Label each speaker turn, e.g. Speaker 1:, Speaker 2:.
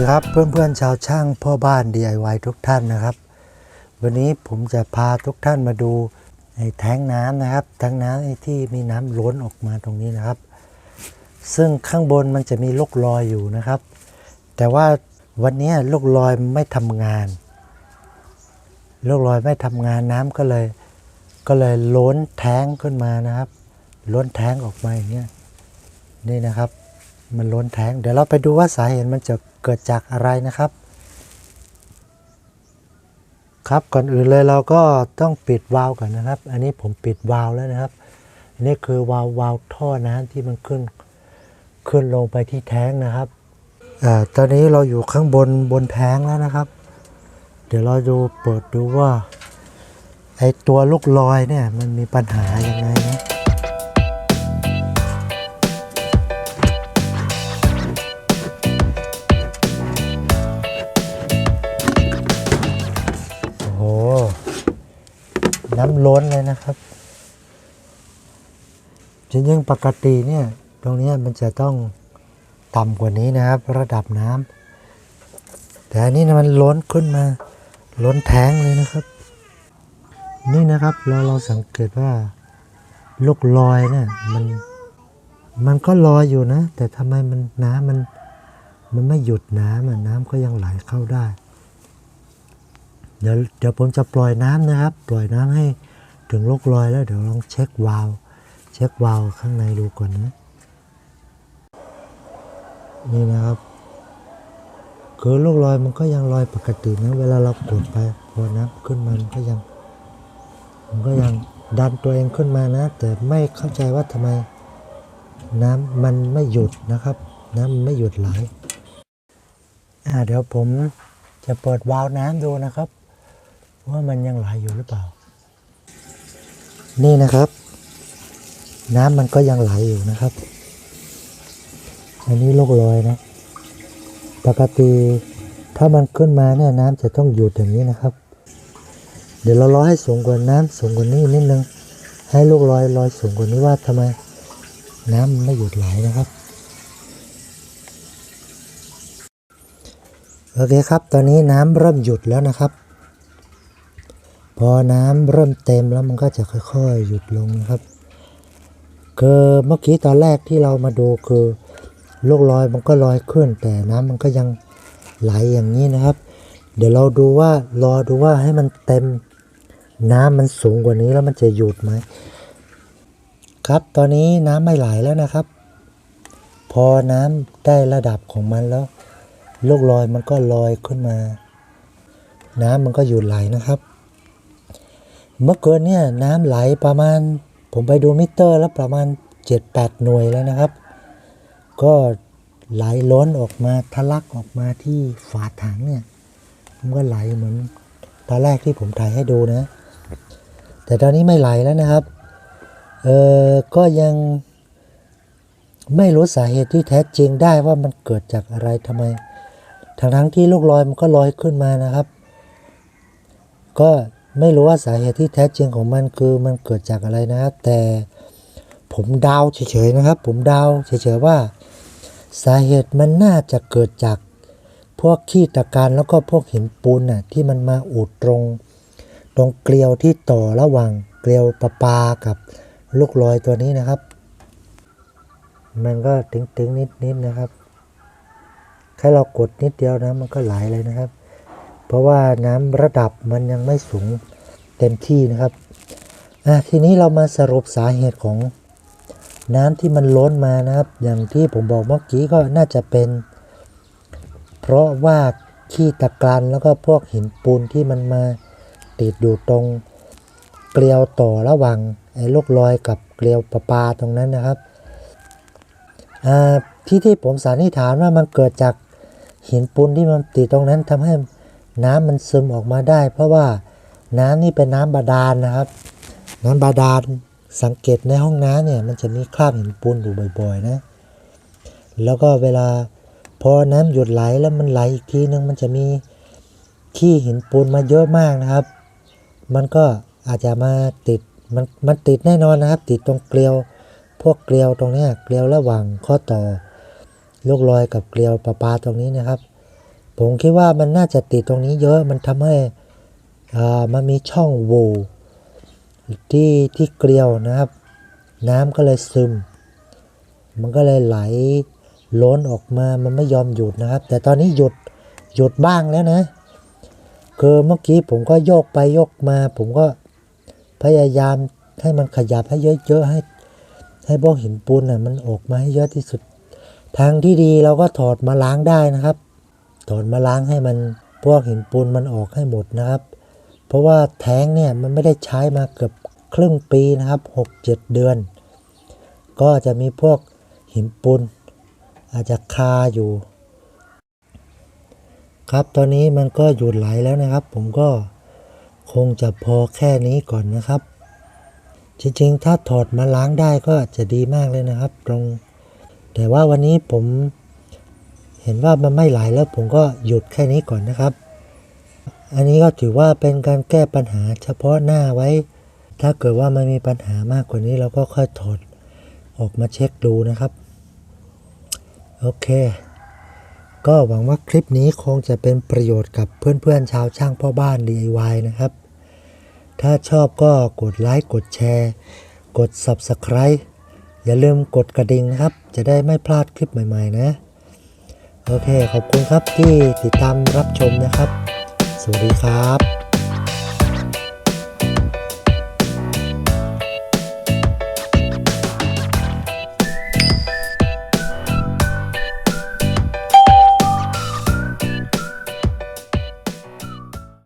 Speaker 1: ดีครับเพื่อนๆชาวช่างพ่อบ้าน DIY ทุกท่านนะครับ วันนี้ผมจะพาทุกท่านมาดูในแท้งน้ำนะครับแท้งน้ำที่มีน้ำล้นออกมาตรงนี้นะครับ ซึ่งข้างบนมันจะมีลูกลอยอยู่นะครับ แต่ว่าวันนี้ลูกลอยไม่ทำงานลูกลอยไม่ทำงานน้ำก็เลย ก็เลยล้นแท้งขึ้นมานะครับ ล้นแท้งออกมาอย่างเงี้ยนี่นะครับ มันล้นแท้ง เดี๋ยวเราไปดูว่าสาเหตุมันจะเกิดจากอะไรนะครับ ครับก่อนอื่นเลยเราก็ต้องปิดวาล์วก่อนนะครับ อันนี้ผมปิดวาล์วแล้วนะครับ อันนี้คือวาล์ววาล์วท่อน้ำที่มันขึ้นขึ้นลงไปที่แท้งนะครับอ่าตอนนี้เราอยู่ข้างบนบนแท้งแล้วนะครับ เดี๋ยวเราดูเปิดดูว่าไอตัวลูกลอยเนี่ยมันมีปัญหายังไงนะ น้ำล้นเลยนะครับจริงๆปกติเนี่ย ตรงนี้มันจะต้องต่ำกว่านี้นะครับ ระดับน้ำแต่อันนี้นะมันล้นขึ้นมา ล้นแท้งเลยนะครับ นี่นะครับเราเราสังเกตว่าลูกลอยเนี่ยมันมันก็ลอยอยู่นะ แต่ทำไมมันน้ำมันมันไม่หยุดน้ำอะน้ำก็ยังไหลเข้าได้ เดี๋ยวเดี๋ยวผมจะปล่อยน้ำนะครับ ปล่อยน้ำให้ถึงลกลอยแล้วเดี๋ยวลองเช็ควาล์วเช็ควาล์วข้างในดูก่อนนะ นี่นะครับคือลูกลอยมันก็ยังลอยปกตินะเวลาเรากดไปพอน้ำขึ้นมามันก็ยัง มันก็ยังดันตัวเองขึ้นมานะ แต่ไม่เข้าใจว่าทำไม น้ำมันไม่หยุดนะครับ น้ำมันไม่หยุดไหลอ่าเดี๋ยวผมจะเปิดวาล์วน้ำดูนะครับ ว่ามันยังไหลอยู่หรือเปล่า นี่นะครับ น้ำมันก็ยังไหลอยู่นะครับ อันนี้ลูกลอยนะ ปกติถ้ามันขึ้นมาเนี่ยน้ำจะต้องหยุดอย่างนี้นะครับ เดี๋ยวเรารอให้สูงกว่าน้ำสูงกว่านี้นิดนึง ให้ลูกลอยลอยสูงกว่านี้ว่าทำไม น้ำมันไม่หยุดไหลนะครับโอเคครับ ตอนนี้น้ำเริ่มหยุดแล้วนะครับ พอน้ำเริ่มเต็มแล้วมันก็จะค่อยๆ หยุดลงนะครับคือเมื่อกี้ตอนแรกที่เรามาดูคือลูกลอยมันก็ลอยขึ้น แต่น้ำมันก็ยังไหลอย่างนี้นะครับ เดี๋ยวเราดูว่ารอดูว่าให้มันเต็มน้ำมันสูงกว่านี้แล้วมันจะหยุดไหมครับตอนนี้น้ำไม่ไหลแล้วนะครับ พอน้ำได้ระดับของมันแล้วลูกลอยมันก็ลอยขึ้นมา น้ำมันก็หยุดไหลนะครับ เมื่อก่อนเนี่ยน้ำไหลประมาณ ผมไปดูมิเตอร์แล้วประมาณ 7-8 หน่วยแล้วนะครับ ก็ไหลล้นออกมาทะลักออกมาที่ฝาถังเนี่ยมันก็ไหลเหมือนตอนแรกที่ผมถ่ายให้ดูนะ แต่ตอนนี้ไม่ไหลแล้วนะครับเออก็ยังไม่รู้สาเหตุที่แท้จริงได้ว่ามันเกิดจากอะไรทำไมทั้งทั้งที่ลูกลอยมันก็ลอยขึ้นมานะครับ ก็ ไม่รู้ว่าสาเหตุที่แท้จริงของมันคือมันเกิดจากอะไรนะครับ แต่ผมเดาเฉยๆนะครับ ผมเดาเฉยๆว่า สาเหตุมันน่าจะเกิดจากพวกขี้ตะการแล้วก็พวกหินปูนน่ะที่มันมาอุดตรง ตรงเกลียวที่ต่อระหว่างเกลียวประปากับลูกลอยตัวนี้นะครับ มันก็ตึงๆนิดๆนะครับ แค่เรากดนิดเดียวนะมันก็ไหลเลยนะครับ เพราะว่าน้ำระดับมันยังไม่สูงเต็มที่นะครับทีนี้เรามาสรุปสาเหตุของน้ำที่มันล้นมานะครับ อย่างที่ผมบอกเมื่อกี้ก็น่าจะเป็น เพราะว่าขี้ตะกรันแล้วก็พวกหินปูนที่มันมาติดอยู่ตรงเกลียวต่อระหว่างไอ้ลูกลอยกับเกลียวประปาตรงนั้นนะครับที่ที่ผมสันนิษฐานว่ามันเกิดจากหินปูนที่มันติดตรงนั้นทำให้ น้ำมันซึมออกมาได้ เพราะว่าน้ำนี่เป็นน้ำบาดาลนะครับ น้ำบาดาลสังเกตในห้องน้ำเนี่ยมันจะมีคราบหินปูนอยู่บ่อยๆนะ แล้วก็เวลาพอน้ำหยุดไหลแล้วมันไหลอีกทีนึงมันจะมีขี้หินปูนมาเยอะมากนะครับ มันก็อาจจะมาติดมันมันติดแน่นอนนะครับ ติดตรงเกลียว พวกเกลียวตรงนี้เกลียวระหว่างข้อต่อลูกลอยกับเกลียวประปาตรงนี้นะครับ ผมคิดว่ามันน่าจะติดตรงนี้เยอะมันทำให้มันมีช่องโหว่ที่ที่เกลียวนะครับ น้ำก็เลยซึม มันก็เลยไหลล้นออกมามันไม่ยอมหยุดนะครับ แต่ตอนนี้หยุดหยุดบ้างแล้วนะคือเมื่อกี้ผมก็โยกไปโยกมา ผมก็พยายามให้มันขยับให้เยอะๆให้ให้พวกหินปูนน่ะมันออกมาให้เยอะที่สุด ทางที่ดีเราก็ถอดมาล้างได้นะครับ ถอดมาล้างให้มันพวกหินปูนมันออกให้หมดนะครับ เพราะว่าแท้งเนี่ยมันไม่ได้ใช้มาเกือบครึ่งปีนะครับหกเจ็ดเดือน ก็จะมีพวกหินปูนอาจจะคาอยู่ ครับตอนนี้มันก็หยุดไหลแล้วนะครับ ผมก็คงจะพอแค่นี้ก่อนนะครับ จริงๆ ถ้าถอดมาล้างได้ก็จะดีมากเลยนะครับ ตรง แต่ว่าวันนี้ผม เห็นว่ามันไม่ไหลแล้วผมก็หยุดแค่นี้ก่อนนะครับ อันนี้ก็ถือว่าเป็นการแก้ปัญหาเฉพาะหน้าไว้ ถ้าเกิดว่ามันมีปัญหามากกว่านี้เราก็ค่อยถอดออกมาเช็คดูนะครับ โอเค ก็หวังว่าคลิปนี้คงจะเป็นประโยชน์กับเพื่อนๆชาวช่างพ่อบ้าน DIY นะครับ ถ้าชอบก็กดไลค์กดแชร์ กด Subscribe อย่าลืมกดกระดิ่งนะครับ จะได้ไม่พลาดคลิปใหม่ ๆ นะ โอเคขอบคุณครับที่ติดตามรับชมนะครับ สวัสดีครับ